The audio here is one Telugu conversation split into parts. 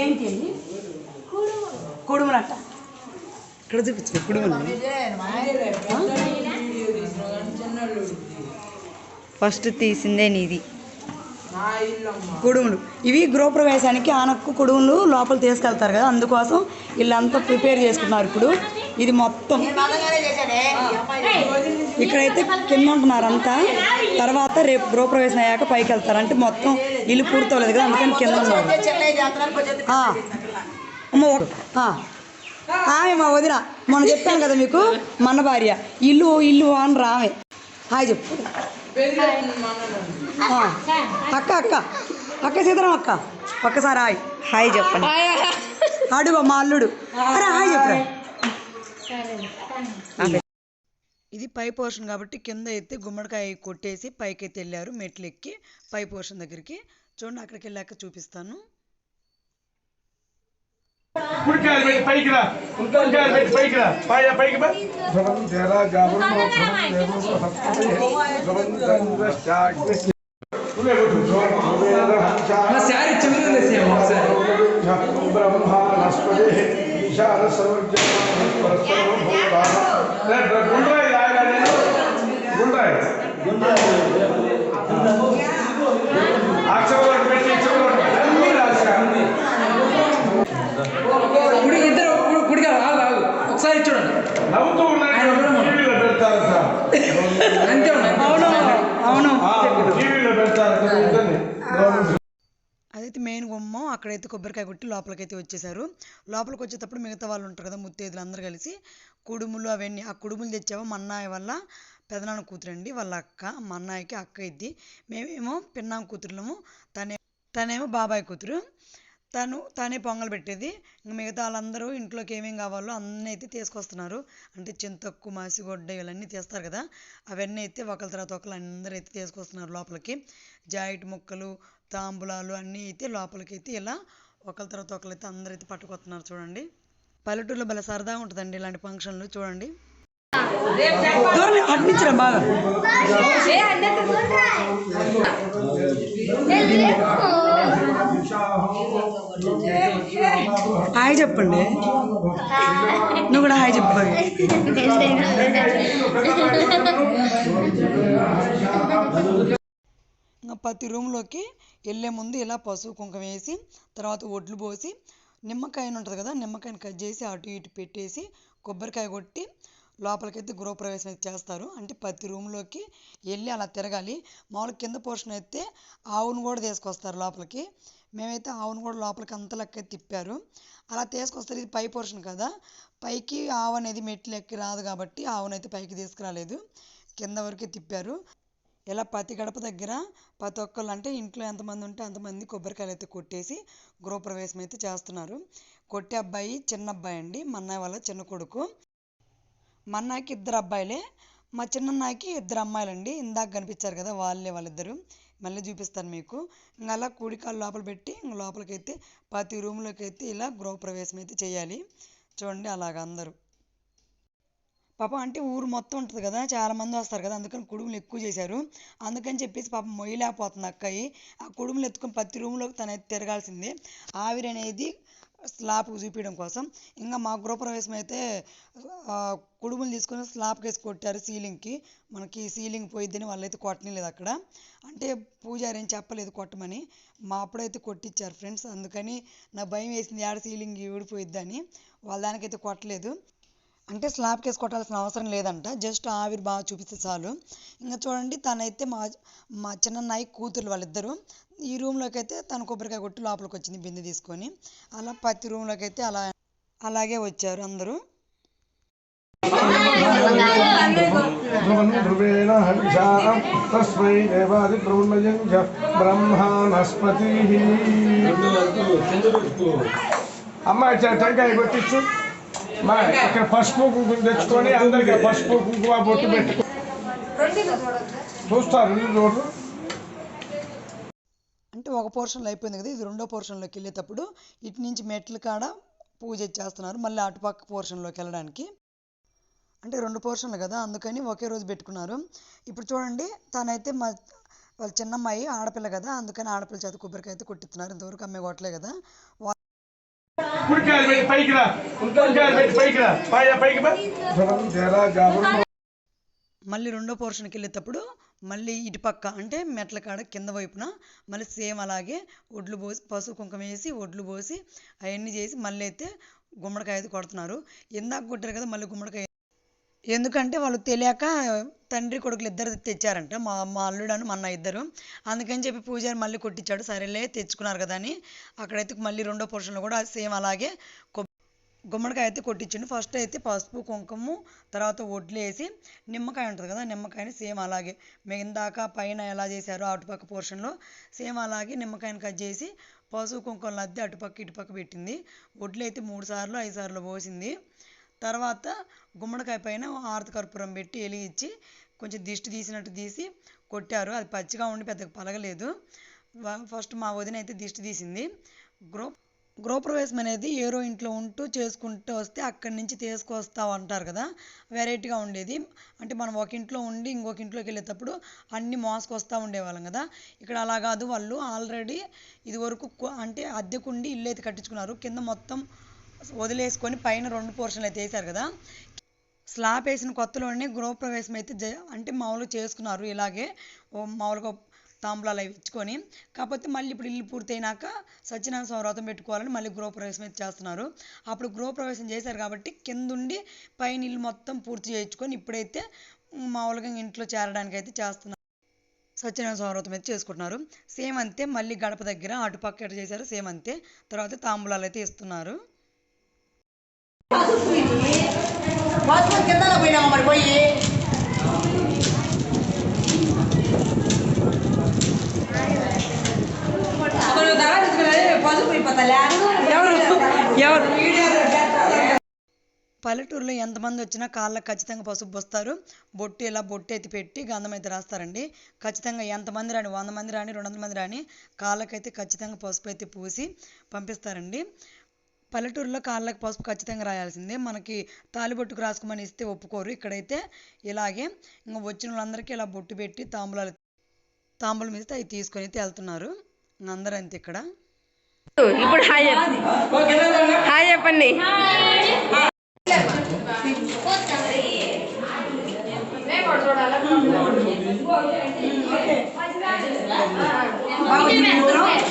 ఏంటి అవి ఇక్కడ చూపించు కుడుములు. ఫస్ట్ తీసిందే నీది. కుడుములు. ఇవి గృహప్రవేశానికి ఆనక్కు కుడుములు లోపల తీసుకెళ్తారు కదా అందుకోసం వీళ్ళంతా ప్రిపేర్ చేసుకున్నారు ఇప్పుడు. ఇది మొత్తం. ఇక్కడైతే కింద ఉంటున్నారు అంతా తర్వాత రేపు గృహప్రవేశం అయ్యాక పైకి వెళ్తారు. అంటే మొత్తం ఇల్లు పూర్తవలేదు కదా అందుకని కింద ఉన్నారు. ఆమె మా వదిన. మొన్న చెప్పాను కదా మీకు మన భార్య. ఇల్లు ఇల్లు అని రామే. హాయ్ చెప్పు. అక్క అక్క. అక్క సీతారాం అక్క. ఒక్కసారి హాయ్. హాయ్ చెప్పండి. అడుగు మా అల్లుడు. అరే హాయ్ చెప్పరా. ఇది పై పోర్షన్ కాబట్టి కింద అయితే గుమ్మడికాయ కొట్టేసి పైకి అయితే వెళ్ళారు మెట్లు ఎక్కి పై పోర్షన్ దగ్గరికి చూడండి అక్కడికి వెళ్ళాక చూపిస్తాను. కుడికాయలు పెట్టి పైకి రా. కుడికాయలు పెట్టి పైకి రా. పైకి శారీ బ్రహ్మా నస్పతి विशाल सर्वज्ञ गुंड राहील आहे का गुंड అక్కడైతే కొబ్బరికాయ కొట్టి లోపలికైతే వచ్చేసారు. లోపలికి వచ్చేటప్పుడు మిగతా వాళ్ళు ఉంటారు కదా ముత్తైదులు అందరూ కలిసి కుడుములు అవన్నీ ఆ కుడుములు తెచ్చావో? మా అన్నయ్య వల్ల పెదనాన్న కూతురండి వాళ్ళ అక్క మా అన్నయ్యకి అక్క ఇద్ది. మేమేమో పిన్నాం కూతురులము తనే తనేమో బాబాయ్ కూతురు. తను తనే పొంగల్ పెట్టేది. ఇంక మిగతా వాళ్ళందరూ ఇంట్లోకి ఏమేమి కావాలో అన్నీ అయితే తీసుకొస్తున్నారు. అంటే చింతక్కు మాసిగొడ్డ ఇవన్నీ తీస్తారు కదా. అవన్నీ అయితే ఒకరి తర్వాత ఒకరు అందరూ అయితే తీసుకొస్తున్నారు లోపలికి. జాయిట్ ముక్కలు తాంబూలాలు అన్నీ అయితే లోపలికి అయితే ఇలా ఒకరి తర్వాత ఒకరు అయితే అందరూ అయితే పట్టుకొస్తున్నారు చూడండి. పల్లెటూరులో భలే సరదాగా ఉంటుందండి ఇలాంటి ఫంక్షన్లు చూడండి. అడ్మించరా బాగా హాయ్ చెప్పండి. నువ్వు కూడా హాయ్ చెప్పు ఇంకా ప్రతి రూమ్లోకి వెళ్ళే ముందు ఇలా పసుపు కుంకుమ వేసి తర్వాత ఒడ్లు పోసి నిమ్మకాయ ఉంటుంది కదా నిమ్మకాయని కట్ చేసి అటు ఇటు పెట్టేసి కొబ్బరికాయ కొట్టి లోపలికైతే గృహప్రవేశం అయితే చేస్తారు. అంటే ప్రతి రూమ్లోకి వెళ్ళి అలా తిరగాలి. మామూలుగా కింద పోర్షన్ అయితే ఆవును కూడా తీసుకొస్తారు లోపలికి. మేమైతే ఆవును కూడా లోపలికి అంత లెక్క తిప్పారు. అలా తీసుకొస్తారు ఇది పై పోర్షన్ కదా. పైకి ఆవు అనేది మెట్లు ఎక్కి రాదు కాబట్టి ఆవునైతే పైకి తీసుకురాలేదు. కింద వరకే తిప్పారు. ఇలా ప్రతి గడప దగ్గర ప్రతి ఒక్కళ్ళు అంటే ఇంట్లో ఎంతమంది ఉంటే అంతమంది కొబ్బరికాయలు అయితే కొట్టేసి గృహప్రవేశం అయితే చేస్తున్నారు. కొట్టే అబ్బాయి చిన్న అబ్బాయి అండి. మా అన్నయ్య వాళ్ళ చిన్న కొడుకు. మా అన్నయ్యకి ఇద్దరు అబ్బాయిలే. మా చిన్నన్నాయికి ఇద్దరు అమ్మాయిలండి. ఇందాక కనిపించారు కదా వాళ్ళే వాళ్ళిద్దరు. మళ్ళీ చూపిస్తాను మీకు. ఇంకా అలా కూడికాలు లోపల పెట్టి లోపలికి లోపలికైతే ప్రతి రూమ్లోకి అయితే ఇలా గృహప్రవేశం అయితే చేయాలి. చూడండి అలాగ అందరూ. పాపం అంటే ఊరు మొత్తం ఉంటుంది కదా చాలా మంది వస్తారు కదా అందుకని కుడుములు ఎక్కువ చేశారు. అందుకని చెప్పేసి పాపం మొయ్యలేకపోతుంది అక్కయ్యి. ఆ కుడుములు ఎత్తుకొని ప్రతి రూమ్లోకి తనైతే తిరగాల్సిందే. ఆవిరి అనేది స్లాబ్కి చూపించడం కోసం. ఇంకా మా గృహప్రవేశం అయితే కుడుములు తీసుకొని స్లాబ్కి వేసి కొట్టారు సీలింగ్కి మనకి సీలింగ్ పోయిద్దని వాళ్ళైతే కొట్టలేదు అక్కడ. అంటే పూజారి ఏం చెప్పలేదు కొట్టమని. మా అప్పుడైతే కొట్టించారు ఫ్రెండ్స్. అందుకని నా భయం వేసింది ఆడ సీలింగ్ ఊడిపోయిద్దని. వాళ్ళ దానికైతే కొట్టలేదు. అంటే స్లాబ్ కేసు కొట్టాల్సిన అవసరం లేదంట. జస్ట్ ఆవిరి బాగా చూపిస్తే చాలు. ఇంకా చూడండి తనైతే మా మా చిన్నన్నయ్య కూతురు వాళ్ళిద్దరూ. ఈ రూమ్లోకి అయితే తను కొబ్బరికాయ కొట్టి లోపలికి వచ్చింది బిందె తీసుకొని. అలా ప్రతి రూమ్లోకి అయితే అలా అలాగే వచ్చారు అందరూ. అమ్మాయి టెంకాయ కొట్టించు. మా ఇక్కడ పసుపు కుంకుమ తెచ్చుకొని అందరికి పసుపు కుంకుమ బొట్టు పెట్టుకో చూస్తారు ఇల్లు అంటే ఒక పోర్షన్లో అయిపోయింది కదా ఇది రెండో పోర్షన్లోకి వెళ్ళేటప్పుడు ఇటు నుంచి మెట్ల కాడ పూజ చేస్తున్నారు మళ్ళీ అటుపక్క పోర్షన్లోకి వెళ్ళడానికి. అంటే రెండు పోర్షన్లు కదా అందుకని ఒకే రోజు పెట్టుకున్నారు. ఇప్పుడు చూడండి తనైతే మా వాళ్ళ చిన్నమ్మాయి ఆడపిల్ల కదా అందుకని ఆడపిల్ల చేత కొబ్బరికాయ అయితే కొట్టిస్తున్నారు. ఇంతవరకు అమ్మాయి కొట్టలే కదా. కుడికాయలు పెట్టి పైకి రా కుడికాయలు పెట్టి పైకి రా పైకి మళ్ళీ రెండో పోర్షన్కి వెళ్ళేటప్పుడు మళ్ళీ ఇటు పక్క అంటే మెట్ల కాడ కింద వైపున మళ్ళీ సేమ్ అలాగే ఒడ్లు పోసి పసుపు కుంకుమ వేసి ఒడ్లు పోసి అవన్నీ చేసి మళ్ళీ అయితే గుమ్మడికాయ అయితే కొడుతున్నారు. ఇందాక కొట్టారు కదా మళ్ళీ గుమ్మడికాయ ఎందుకంటే వాళ్ళు తెలియక తండ్రి కొడుకులు ఇద్దరు తెచ్చారంట. మా మా అల్లుడను మా అన్న ఇద్దరు. అందుకని చెప్పి పూజారి మళ్ళీ కొట్టించాడు. సరేలే తెచ్చుకున్నారు కదా అని. అక్కడైతే మళ్ళీ రెండో పోర్షన్లో కూడా సేమ్ అలాగే గుమ్మడికాయ అయితే కొట్టించండి. ఫస్ట్ అయితే పసుపు కుంకుమ తర్వాత వడ్లు వేసి నిమ్మకాయ ఉంటుంది కదా నిమ్మకాయని సేమ్ అలాగే ఇందాక పైన ఎలా చేశారో అటుపక్క పోర్షన్లో సేమ్ అలాగే నిమ్మకాయని కట్ చేసి పసుపు కుంకుమ లద్ది అటుపక్క ఇటుపక్క పెట్టింది. వడ్లు అయితే మూడు సార్లు ఐదు సార్లు పోసింది. తర్వాత గుమ్మడికాయ పైన ఆరతి కర్పూరం పెట్టి వెలిగించి కొంచెం దిష్టి తీసినట్టు తీసి కొట్టారు. అది పచ్చిగా ఉండి పెద్దగా పలగలేదు. ఫస్ట్ మా వదిన అయితే దిష్టి తీసింది. గృహ గృహప్రవేశం అనేది ఏరో ఇంట్లో ఉంటూ చేసుకుంటూ వస్తే అక్కడి నుంచి తీసుకొస్తావు అంటారు కదా వెరైటీగా ఉండేది. అంటే మనం ఒక ఇంట్లో ఉండి ఇంకొక ఇంట్లోకి వెళ్ళేటప్పుడు అన్ని మోసుకొస్తూ ఉండేవాళ్ళం కదా. ఇక్కడ అలా కాదు. వాళ్ళు ఆల్రెడీ ఇది వరకు అంటే అద్దెకుండి ఇల్లు అయితే కట్టించుకున్నారు. కింద మొత్తం వదిలేసుకొని పైన రెండు పోర్షన్లు అయితే వేశారు కదా. స్లాబ్ వేసిన కొత్తలోనే గృహప్రవేశం అయితే జ అంటే మామూలుగా చేసుకున్నారు ఇలాగే. మామూలుగా తాంబూలాలు అవి ఇచ్చుకొని. కాకపోతే మళ్ళీ ఇప్పుడు ఇల్లు పూర్తయినాక సత్యనారాయణ స్వామి వ్రతం పెట్టుకోవాలని మళ్ళీ గృహప్రవేశం అయితే చేస్తున్నారు. అప్పుడు గృహప్రవేశం చేశారు కాబట్టి కిందుండి పైన ఇల్లు మొత్తం పూర్తి చేయించుకొని ఇప్పుడైతే మామూలుగా ఇంట్లో చేరడానికి అయితే చేస్తున్నారు. సత్యనారాయణ స్వామి వ్రతం అయితే చేసుకుంటున్నారు. సేమ్ అంతే మళ్ళీ గడప దగ్గర అటుపక్క చేశారు సేమ్ అంతే. తర్వాత తాంబూలాలు అయితే ఇస్తున్నారు. పసుపు కింద పోయినామా మరి పోయి పల్లెటూరులో ఎంతమంది వచ్చినా కాళ్ళకి ఖచ్చితంగా పసుపు పోస్తారు. బొట్టు ఇలా బొట్టు ఎత్తి పెట్టి గంధం అయితే రాస్తారండి. ఖచ్చితంగా ఎంతమంది రాని వంద మంది రాని రెండు వందల మంది రాని కాళ్ళకైతే ఖచ్చితంగా పసుపు అయితే పూసి పంపిస్తారండి. పల్లెటూరులో కాళ్ళకి పసుపు ఖచ్చితంగా రాయాల్సిందే. మనకి తాలిబొట్టుకు రాసుకోమని ఇస్తే ఒప్పుకోరు. ఇక్కడైతే ఇలాగే ఇంకా వచ్చిన వాళ్ళందరికీ ఇలా బొట్టు పెట్టి తాంబూలాలు తాంబూలం ఇస్తే అవి తీసుకొని అయితే వెళ్తున్నారు. అందరూ అంతే ఇక్కడ. ఇప్పుడు హాయ్ హాయ్ చెప్పండి.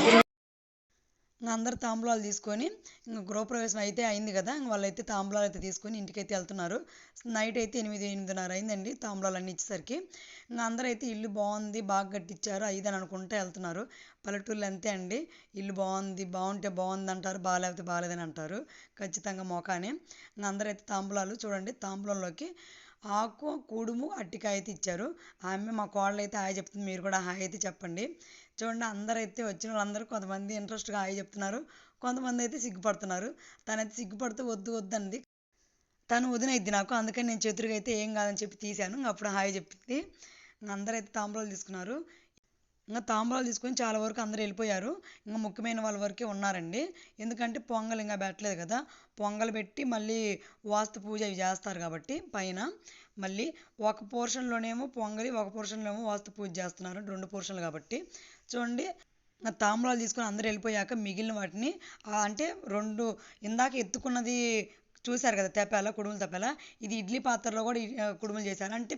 ఇంకా అందరు తాంబూలాలు తీసుకొని ఇంకా గృహప్రవేశం అయితే అయింది కదా వాళ్ళైతే తాంబూలాలు అయితే తీసుకొని ఇంటికైతే వెళ్తున్నారు. నైట్ అయితే ఎనిమిది ఎనిమిదిన్నర అయిందండి తాంబూలాలు అన్నీ ఇచ్చేసరికి. ఇంకా అందరూ అయితే ఇల్లు బాగుంది బాగా కట్టించారు అది అని అనుకుంటే వెళ్తున్నారు. పల్లెటూళ్ళు అంతే అండి. ఇల్లు బాగుంది బాగుంటే బాగుంది అంటారు బాగాలేకపోతే బాగాలేదని అంటారు. ఖచ్చితంగా మోకానే. ఇంకా అందరూ అయితే తాంబూలాలు చూడండి తాంబూలంలోకి ఆకు కుడుము అట్టికాయ అయితే ఇచ్చారు. ఆమె మా కోడలు అయితే హాయ్ చెప్తుంది. మీరు కూడా హాయ్ అయితే చెప్పండి. చూడండి అందరూ అయితే వచ్చిన వాళ్ళందరూ కొంతమంది ఇంట్రెస్ట్గా హాయ్ చెప్తున్నారు. కొంతమంది అయితే సిగ్గుపడుతున్నారు. తనైతే సిగ్గుపడుతూ వద్దు వద్దు అంది తను వదినైద్ది నాకు. అందుకని నేను చేతురుగా అయితే ఏం కాదని చెప్పి తీశాను. అప్పుడు హాయ్ చెప్పింది. అందరైతే అయితే తాంబూలాలు తీసుకున్నారు. ఇంకా తాంబూలాలు తీసుకొని చాలా వరకు అందరూ వెళ్ళిపోయారు. ఇంకా ముఖ్యమైన వాళ్ళ వరకే ఉన్నారండి. ఎందుకంటే పొంగల్ ఇంకా పెట్టలేదు కదా. పొంగల్ పెట్టి మళ్ళీ వాస్తు పూజ అవి చేస్తారు కాబట్టి పైన. మళ్ళీ ఒక పోర్షన్లోనేమో పొంగలి ఒక పోర్షన్లోనేమో వాస్తు పూజ చేస్తున్నారు. రెండు పోర్షన్లు కాబట్టి. చూడండి. ఇంకా తాంబూలాలు తీసుకొని అందరూ వెళ్ళిపోయాక మిగిలిన వాటిని అంటే రెండు ఇందాక ఎత్తుకున్నది చూశారు కదా తెప్పేలా కుడుములు తెప్పేలా? ఇది ఇడ్లీ పాత్రలో కూడా కుడుములు చేశారు. అంటే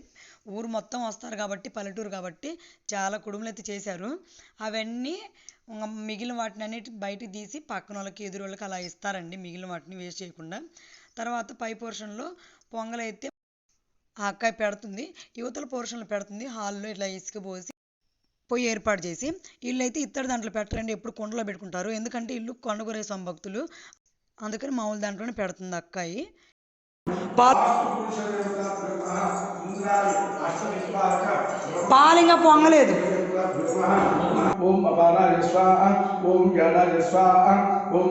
ఊరు మొత్తం వస్తారు కాబట్టి పల్లెటూరు కాబట్టి చాలా కుడుములు అయితే చేశారు. అవన్నీ మిగిలిన వాటిని అన్నిటి బయటికి తీసి పక్కన వాళ్ళకి ఎదురు వాళ్ళకి అలా ఇస్తారండి. మిగిలిన వాటిని వేస్ట్ చేయకుండా. తర్వాత పై పోర్షన్లో పొంగల్ అయితే ఆ అక్కాయి పెడుతుంది. యువతల పోర్షన్లో పెడుతుంది. హాల్లో ఇట్లా ఇసుక పోసి పొయ్యి ఏర్పాటు చేసి. వీళ్ళైతే అయితే ఇత్తడి దాంట్లో పెట్టరండి. ఎప్పుడు కుండలో పెట్టుకుంటారు. ఎందుకంటే ఇల్లు కొండగొరే భక్తులు. అందుకని మామూలు దాంట్లోనే పెడుతుంది అక్కాయి. పాలు ఇంకా పొంగలేదు. ఓం స్వాహ ఓం స్వాహ ఓం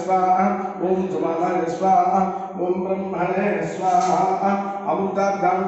స్వాహ ఓం సుమానాయ స్వాహ ఓం బ్రహ్మణే స్వాహ అమృతార్థాం